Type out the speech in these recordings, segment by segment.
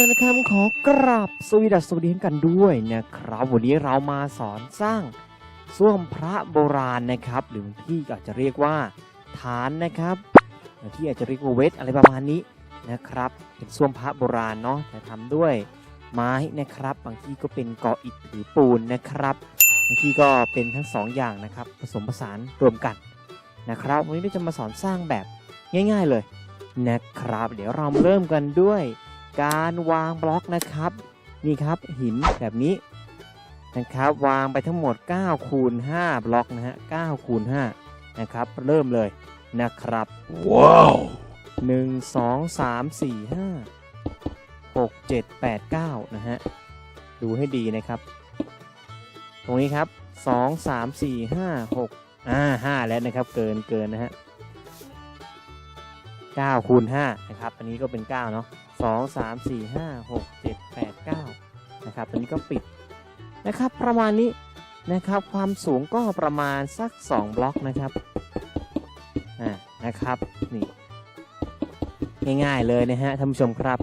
เลยนะครับขอกราบสวีดัสสวัสดีกันด้วยนะครับ วันนี้เรามาสอนสร้างส้วมพระโบราณนะครับ หรือที่อาจจะเรียกว่าฐานนะครับหรือที่อาจจะเรียกว่าเวทอะไรประมาณนี้นะครับ เป็นส้วมพระโบราณเนาะแต่ทำด้วยไม้นะครับ บางที่ก็เป็นกออิฐหรือปูนนะครับ บางที่ก็เป็นทั้งสองอย่างนะครับ ผสมผสานรวมกันนะครับ วันนี้เราจะมาสอนสร้างแบบง่าย ๆเลยนะครับ เดี๋ยวเราเริ่มกันด้วย การวางบล็อกนะครับ นี่ครับหินแบบนี้นะครับวางไปทั้งหมด9คูณ5บล็อกนะฮะ9คูณ5นะครับ เริ่มเลยนะครับ ว้าว 1 2 3 4 5 6 7 8 9 นะฮะ ดูให้ดีนะครับ ตรงนี้ครับ 2 3 4 5 6อ่า5แล้วนะครับ เกินเกินนะฮะ9คูณ5นะครับ อันนี้ก็เป็น 9 เนาะ 2 3 4 5 6 7 8 9นะครับอันนี้ก็ปิดนะครับประมาณนี้นะครับความสูงก็ประมาณสัก 2 บล็อกนะครับอ่านะครับนี่ง่ายๆเลยนะฮะท่านผู้ชมครับ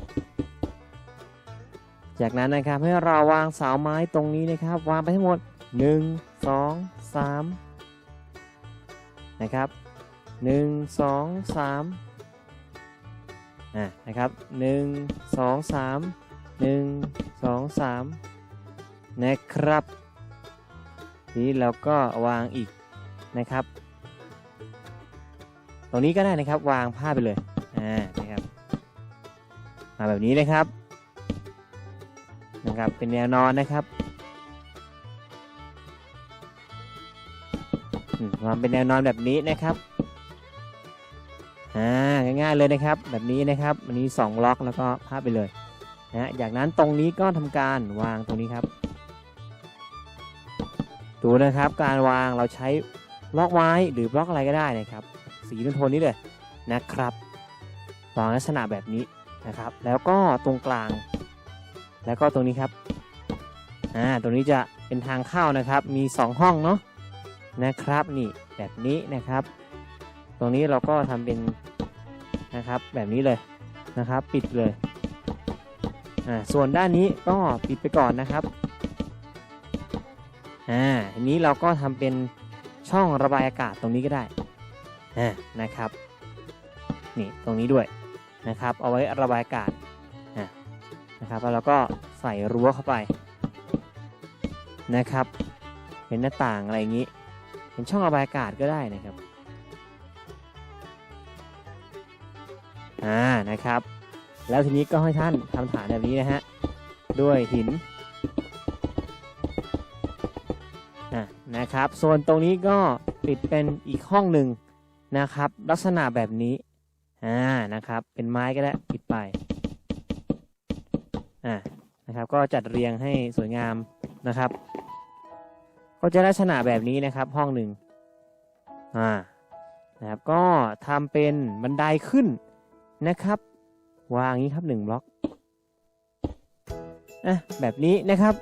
จากนั้นนะครับให้เราวางเสาไม้ตรงนี้นะครับ วางไปทั้งหมด 1 2 3นะครับ 1 2 3 อะนะครับหนึ่งสองสามหนึ่งสองสามนะครับ ทีนี้เราก็วางอีกนะครับ ตรงนี้ก็ได้นะครับวางผ้าไปเลยอ่านะครับมาแบบนี้นะครับนะครับเป็นแนวนอนนะครับวางเป็นแนวนอนแบบนี้นะครับอ่า ง่ายๆเลยนะครับ แบบนี้นะครับ อันนี้ 2 ล็อกแล้วก็พับไปเลยนะจากนั้นตรงนี้ก็ทำการวางตรงนี้ครับ ดูนะครับการวางเราใช้บล็อกไม้หรือบล็อกอะไรก็ได้นะครับ สีโทนนี้เลยนะครับวางลักษณะแบบนี้นะครับ แล้วก็ตรงกลาง แล้วก็ตรงนี้ครับอ่าตรงนี้จะเป็นทางเข้านะครับ มี 2 ห้องเนาะนะครับนี่แบบนี้นะครับ ตรงนี้เราก็ทำเป็น นะครับ แบบนี้เลยนะครับ ปิดเลยอ่าส่วนด้านนี้ก็ปิดไปก่อนนะครับอ่าทีนี้เราก็ทำเป็นช่องระบายอากาศตรงนี้ก็ได้อ่านะครับนี่ตรงนี้ด้วยนะครับ เอาไว้ระบายอากาศนะครับแล้วเราก็ใส่รั้วเข้าไปนะครับ เป็นหน้าต่างอะไรอย่างนี้ เป็นช่องระบายอากาศก็ได้นะครับ อ่านะครับ แล้วทีนี้ก็ให้ท่านทำฐานแบบนี้นะฮะด้วยหินอ่านะครับส่วนตรงนี้ก็ปิดเป็นอีกห้องหนึ่งนะครับ ลักษณะแบบนี้อ่านะครับ เป็นไม้ก็ได้ปิดไปอ่านะครับ ก็จัดเรียงให้สวยงามนะครับ ก็จะลักษณะแบบนี้นะครับห้องหนึ่งอ่านะครับก็ทำเป็นบันไดขึ้น นะครับ วางอย่างนี้ครับหนึ่งบล็อกอะแบบนี้นะครับ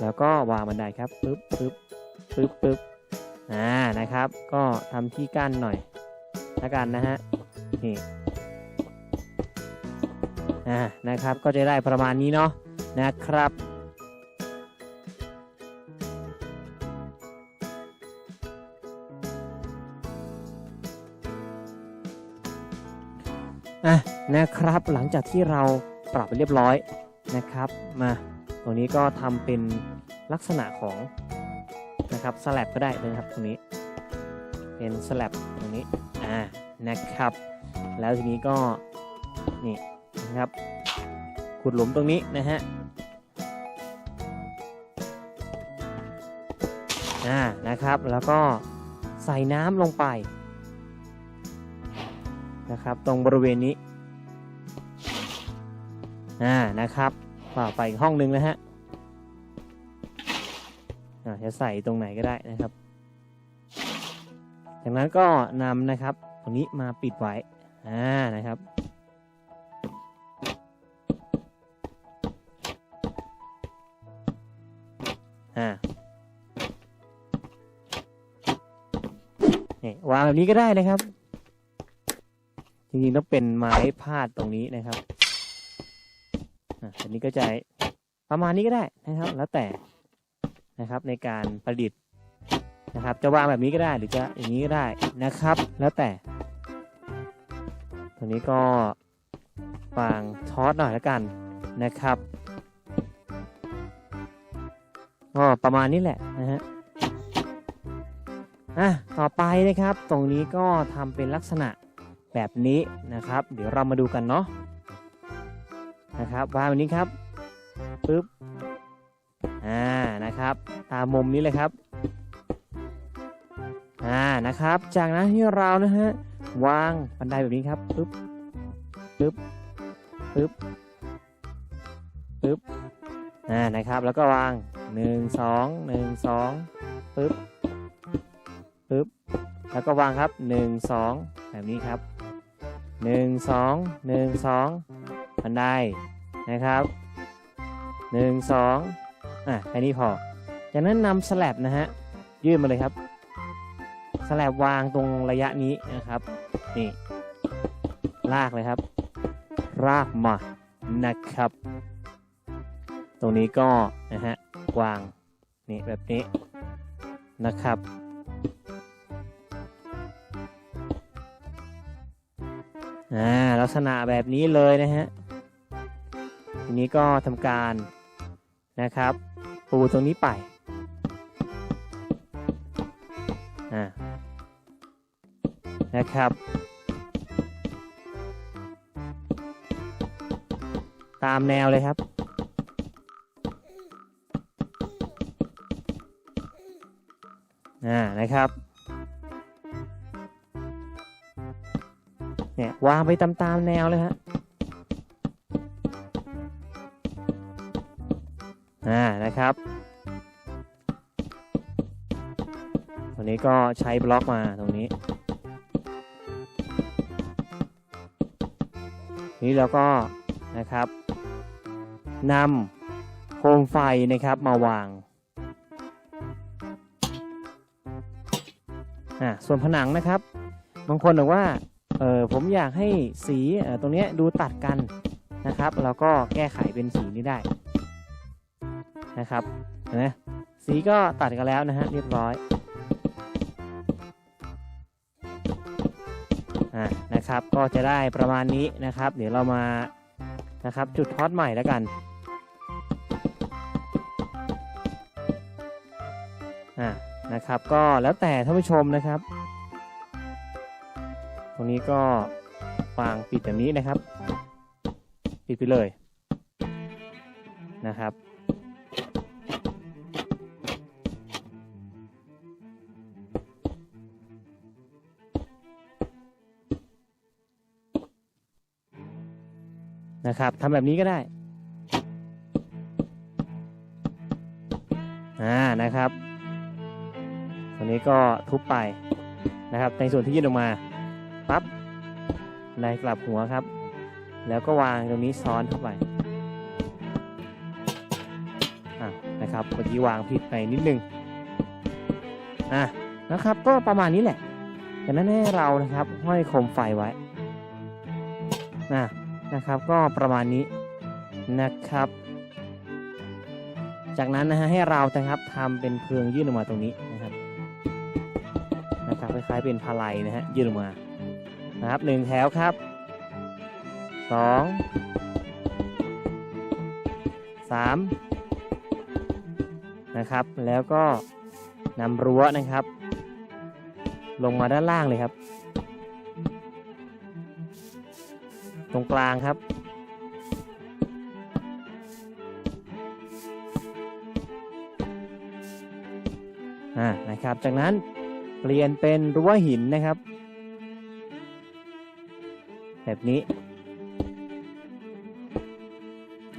แล้วก็วางบันไดครับปึ๊บปึ๊บปึ๊บปึ๊บอ่านะครับ ก็ทำที่กั้นหน่อยละกันนะฮะนี่อ่านะครับก็จะได้ประมาณนี้เนาะนะครับ นะครับ หลังจากที่เราปรับไปเรียบร้อยนะครับ มาตรงนี้ก็ทำเป็นลักษณะของนะครับสลับก็ได้นะครับตรงนี้เป็นสลับตรงนี้อ่านะครับ แล้วทีนี้ก็นี่นะครับขุดหลุมตรงนี้นะฮะอ่านะครับแล้วก็ใส่น้ำลงไปนะครับ ตรงบริเวณนี้ อ่านะครับป่าไปอีกห้องหนึ่งนะฮะอ่าจะใส่ตรงไหนก็ได้นะครับ จากนั้นก็นำนะครับตรงนี้มาปิดไว้อ่านะครับอ่านี่วางแบบนี้ก็ได้นะครับ จริงๆต้องเป็นไม้พาดตรงนี้นะครับ อันนี้ก็จะประมาณนี้ก็ได้นะครับ แล้วแต่นะครับในการประดิษฐ์นะครับ จะวางแบบนี้ก็ได้หรือจะอย่างนี้ก็ได้นะครับ แล้วแต่ ตัวนี้ก็วางช็อตหน่อยแล้วกันนะครับก็ประมาณนี้แหละนะฮะอะต่อไปนะครับ ตรงนี้ก็ทำเป็นลักษณะแบบนี้นะครับ เดี๋ยวเรามาดูกันเนาะ นะครับวางแบบนี้ครับปึ๊บอ่านะครับ ตามมุมนี้เลยครับอ่านะครับ จากนั้นที่เรานะฮะวางบันไดแบบนี้ครับปึ๊บปึ๊บปึ๊บปึ๊บอ่านะครับ แล้วก็วางหนึ่งสองหนึ่งสองปึ๊บปึ๊บแล้วก็วางครับหนึ่งสองแบบนี้ครับหนึ่งสองหนึ่งสอง บันไดนะครับหนึ่งสองอะแค่นี้พอ จากนั้นนำสแลับนะฮะยื่นมาเลยครับสแลับวางตรงระยะนี้นะครับนี่ลากเลยครับ รากมานะครับ ตรงนี้ก็นะฮะวางนี่แบบนี้นะครับอ่าลักษณะแบบนี้เลยนะฮะ ทีนี้ก็ทำการนะครับ ปูตรงนี้ไปนะครับ ตามแนวเลยครับอ่านะครับเนี่ยวางไปตามตามๆแนวเลยฮะ อ่านะครับ ตรงนี้ก็ใช้บล็อกมาตรงนี้ นี้เราก็นะครับนำโคมไฟนะครับมาวางอ่าส่วนผนังนะครับ บางคนบอกว่าเออผมอยากให้สีออตรงเนี้ยดูตัดกันนะครับ เราก็แก้ไขเป็นสีนี้ได้ นะครับเห็นไหมสีก็ตัดกันแล้วนะฮะเรียบร้อยอ่านะครับก็จะได้ประมาณนี้นะครับ เดี๋ยวเรามานะครับจุดท็อตใหม่แล้วกันอ่านะครับก็แล้วแต่ท่านผู้ชมนะครับ ตรงนี้ก็วางปิดแบบนี้นะครับ ปิดไปเลยนะครับ นะครับทำแบบนี้ก็ได้อ่านะครับตรงนี้ก็ทุบไปนะครับ ในส่วนที่ยื่นออกมาปั๊บไดกลับหัวครับ แล้วก็วางตรงนี้ซ้อนเข้าไปอะนะครับเมื่อกี้วางผิดไปนิดนึงอะนะครับก็ประมาณนี้แหละจากนั้นให้เรานะครับห้อยโคมไฟไว้นะ นะครับ ก็ประมาณนี้นะครับ จากนั้นนะฮะให้เรานะครับทำเป็นเพลิงยื่นออกมาตรงนี้นะครับนะครับคล้ายๆเป็นพาลัยนะฮะยื่นออกมานะครับหนึ่งแถวครับสองสามนะครับ แล้วก็นำรั้วนะครับ ลงมาด้านล่างเลยครับ รงกลางครับ อ่า นะครับ จากนั้นเปลี่ยนเป็นรั้วหินนะครับ แบบนี้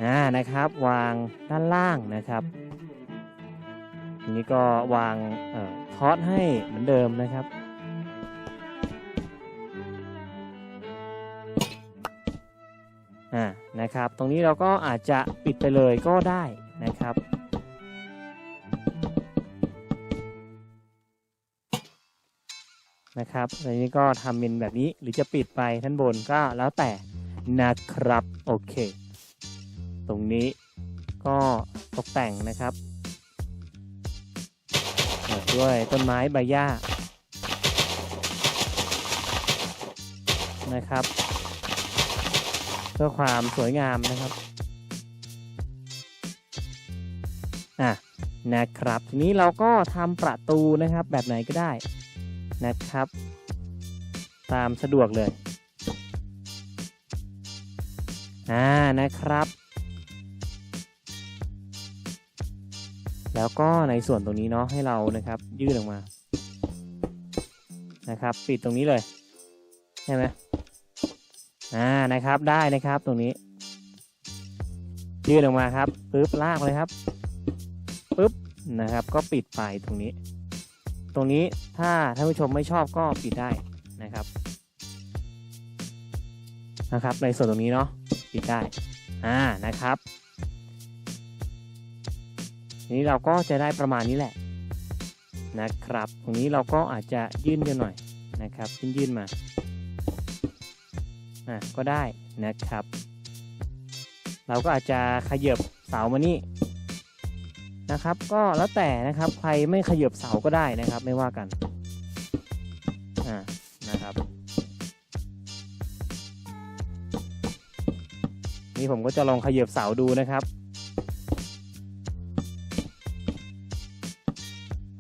อ่า นะครับ วางด้านล่างนะครับทีนี้ก็วางเอ่อทอสให้เหมือนเดิมนะครับ อ่านะครับ ตรงนี้เราก็อาจจะปิดไปเลยก็ได้นะครับนะครับอันนี้ก็ทำเป็นแบบนี้หรือจะปิดไปท่านบนก็แล้วแต่นะครับ โอเค ตรงนี้ก็ตกแต่งนะครับ ด้วยต้นไม้ใบหญ้านะครับ เพื่อความสวยงามนะครับอะนะครับทีนี้เราก็ทำประตูนะครับแบบไหนก็ได้นะครับ ตามสะดวกเลยอ่านะครับ แล้วก็ในส่วนตรงนี้เนาะให้เรานะครับยื่นออกมานะครับ ปิดตรงนี้เลยใช่ไหม อ่านะครับได้นะครับตรงนี้ ยื่นออกมาครับปึ๊บลากเลยครับปึ๊บนะครับ ก็ปิดไปตรงนี้ ตรงนี้ถ้าท่านผู้ชมไม่ชอบก็ปิดได้นะครับ นะครับ ในส่วนตรงนี้เนาะปิดได้อ่านะครับทีนี้เราก็จะได้ประมาณนี้แหละนะครับ ตรงนี้เราก็อาจจะยื่นกันหน่อยนะครับยื่นยื่นมา อ่าก็ได้นะครับ เราก็อาจจะขยับเสามานี่นะครับ ก็แล้วแต่นะครับใครไม่ขยับเสาก็ได้นะครับ ไม่ว่ากันอ่านะครับนี่ผมก็จะลองขยับเสาดูนะครับ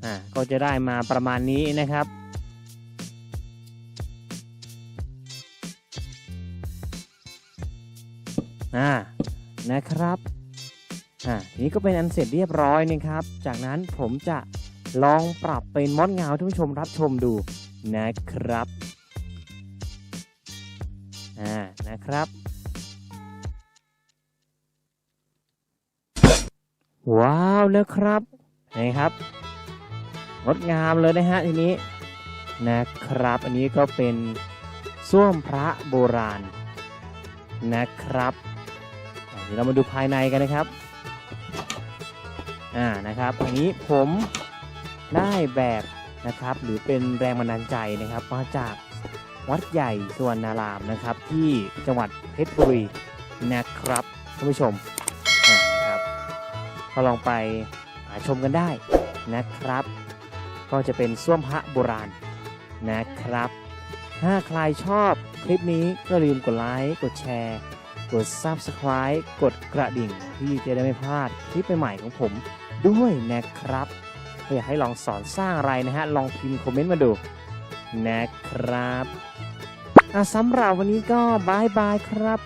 อ่า ก็จะได้มาประมาณนี้นะครับ อ่านะครับอ่าทีนี้ก็เป็นอันเสร็จเรียบร้อยนะครับ จากนั้นผมจะลองปรับเป็นมอดเงาท่านผู้ชมรับชมดูนะครับอ่านะครับว้าวนะครับนี่ครับงดงามเลยนะฮะทีนี้นะครับ อันนี้ก็เป็นส้วมพระโบราณนะครับ เดี๋ยวเรามาดูภายในกันนะครับ อ่า นะครับ อันนี้ผมได้แบบนะครับ หรือเป็นแรงบันดาลใจนะครับ มาจากวัดใหญ่สวนนารามนะครับ ที่จังหวัดเพชรบุรีนะครับท่านผู้ชมนะครับก็ลองไปหาชมกันได้นะครับ ก็จะเป็นส้วมพระโบราณนะครับ ถ้าใครชอบคลิปนี้ก็ลืมกดไลค์กดแชร์ กด Subscribe กดกระดิ่งที่จะได้ไม่พลาดคลิปใหม่ๆของผมด้วยนะครับถ้าอยากให้ลองสอนสร้างอะไรนะฮะ ลองพิมพ์คอมเมนต์มาดูนะครับสำหรับวันนี้ก็บายบายครับ